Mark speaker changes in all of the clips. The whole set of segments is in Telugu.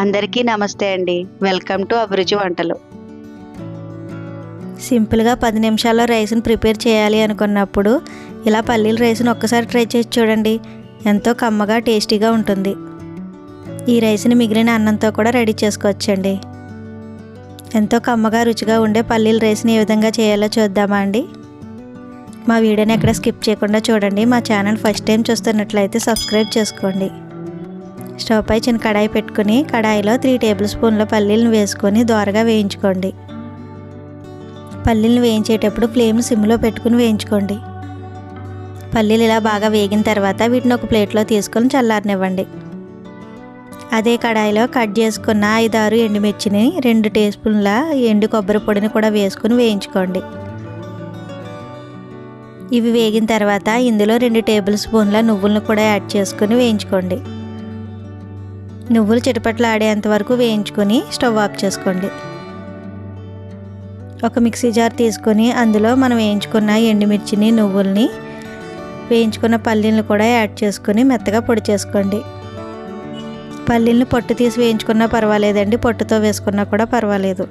Speaker 1: అందరికీ నమస్తే అండి. వెల్కమ్ టు అభిరుచి వంటలు.
Speaker 2: సింపుల్గా పది నిమిషాల్లో రైస్ని ప్రిపేర్ చేయాలి అనుకున్నప్పుడు ఇలా పల్లీల రైస్ని ఒక్కసారి ట్రై చేసి చూడండి. ఎంతో కమ్మగా టేస్టీగా ఉంటుంది. ఈ రైస్ని మిగిలిన అన్నంతో కూడా రెడీ చేసుకోవచ్చండి. ఎంతో కమ్మగా రుచిగా ఉండే పల్లీల రైస్ని ఏ విధంగా చేయాలో చూద్దామా అండి. మా వీడియోని ఎక్కడ స్కిప్ చేయకుండా చూడండి. మా ఛానల్ ఫస్ట్ టైం చూస్తున్నట్లయితే సబ్స్క్రైబ్ చేసుకోండి. స్టవ్ పై చిన్న కడాయి పెట్టుకుని కడాయిలో త్రీ టేబుల్ స్పూన్ల పల్లీలను వేసుకొని దోరగా వేయించుకోండి. పల్లీలను వేయించేటప్పుడు ఫ్లేమ్ సిమ్లో పెట్టుకుని వేయించుకోండి. పల్లీలు ఇలా బాగా వేగిన తర్వాత వీటిని ఒక ప్లేట్లో తీసుకొని చల్లారనివ్వండి. అదే కడాయిలో కట్ చేసుకున్న ఐదారు ఎండుమిర్చిని రెండు టీ స్పూన్ల ఎండు కొబ్బరి పొడిని కూడా వేసుకుని వేయించుకోండి. ఇవి వేగిన తర్వాత ఇందులో రెండు టేబుల్ స్పూన్ల నువ్వులను కూడా యాడ్ చేసుకుని వేయించుకోండి. నువ్వులు చిటపట్లు ఆడేంత వరకు వేయించుకొని స్టవ్ ఆఫ్ చేసుకోండి. ఒక మిక్సీ జార్ తీసుకొని అందులో మనం వేయించుకున్న ఎండుమిర్చిని నువ్వుల్ని వేయించుకున్న పల్లీలను కూడా యాడ్ చేసుకొని మెత్తగా పొడి చేసుకోండి. పల్లీలను పొట్టు తీసి వేయించుకున్నా పర్వాలేదండి పొట్టుతో వేసుకున్నా కూడా పర్వాలేదు.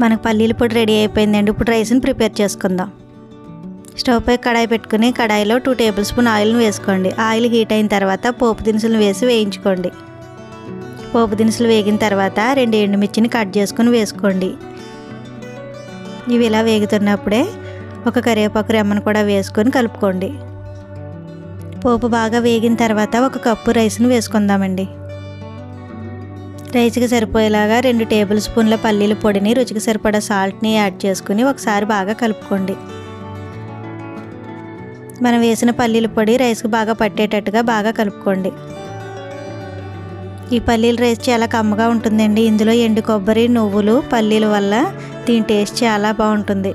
Speaker 2: మనకు పల్లీల పొడి రెడీ అయిపోయిందండి ఇప్పుడు రైస్ని ప్రిపేర్ చేసుకుందాం. స్టవ్ పై కడాయి పెట్టుకుని కడాయిలో టూ టేబుల్ స్పూన్ ఆయిల్ని వేసుకోండి. ఆయిల్ హీట్ అయిన తర్వాత పోపు దినుసులు వేసి వేయించుకోండి. పోపు దినుసులు వేగిన తర్వాత రెండు ఎండుమిర్చిని కట్ చేసుకుని వేసుకోండి. ఇవి ఇలా వేగుతున్నప్పుడే ఒక కరివేపాకు రెమ్మను కూడా వేసుకొని కలుపుకోండి. పోపు బాగా వేగిన తర్వాత ఒక కప్పు రైస్ను వేసుకుందామండి. రైస్కి సరిపోయేలాగా రెండు టేబుల్ స్పూన్ల పల్లీల పొడిని రుచికి సరిపడా సాల్ట్ని యాడ్ చేసుకుని ఒకసారి బాగా కలుపుకోండి. మనం వేసిన పల్లీల పొడి రైస్కి బాగా పట్టేటట్టుగా బాగా కలుపుకోండి. ఈ పల్లీల రైస్ చాలా కమ్మగా ఉంటుందండి. ఇందులో ఎండు కొబ్బరి నువ్వులు పల్లీల వల్ల దీని టేస్ట్ చాలా బాగుంటుంది.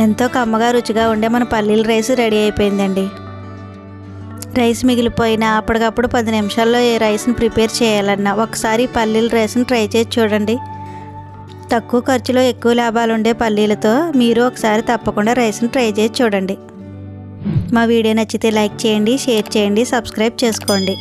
Speaker 2: ఎంతో కమ్మగా రుచిగా ఉండే మన పల్లీల రైస్ రెడీ అయిపోయిందండి. రైస్ మిగిలిపోయినా అప్పటికప్పుడు పది నిమిషాల్లో ఈ రైస్ని ప్రిపేర్ చేయాలన్నా ఒకసారి పల్లీల రైస్ని ట్రై చేసి చూడండి. తక్కువ ఖర్చులో ఎక్కువ లాభాలు ఉండే పల్లీలతో మీరు ఒకసారి తప్పకుండా రైస్ని ట్రై చేసి చూడండి. మా వీడియో నచ్చితే లైక్ చేయండి షేర్ చేయండి సబ్స్క్రైబ్ చేసుకోండి.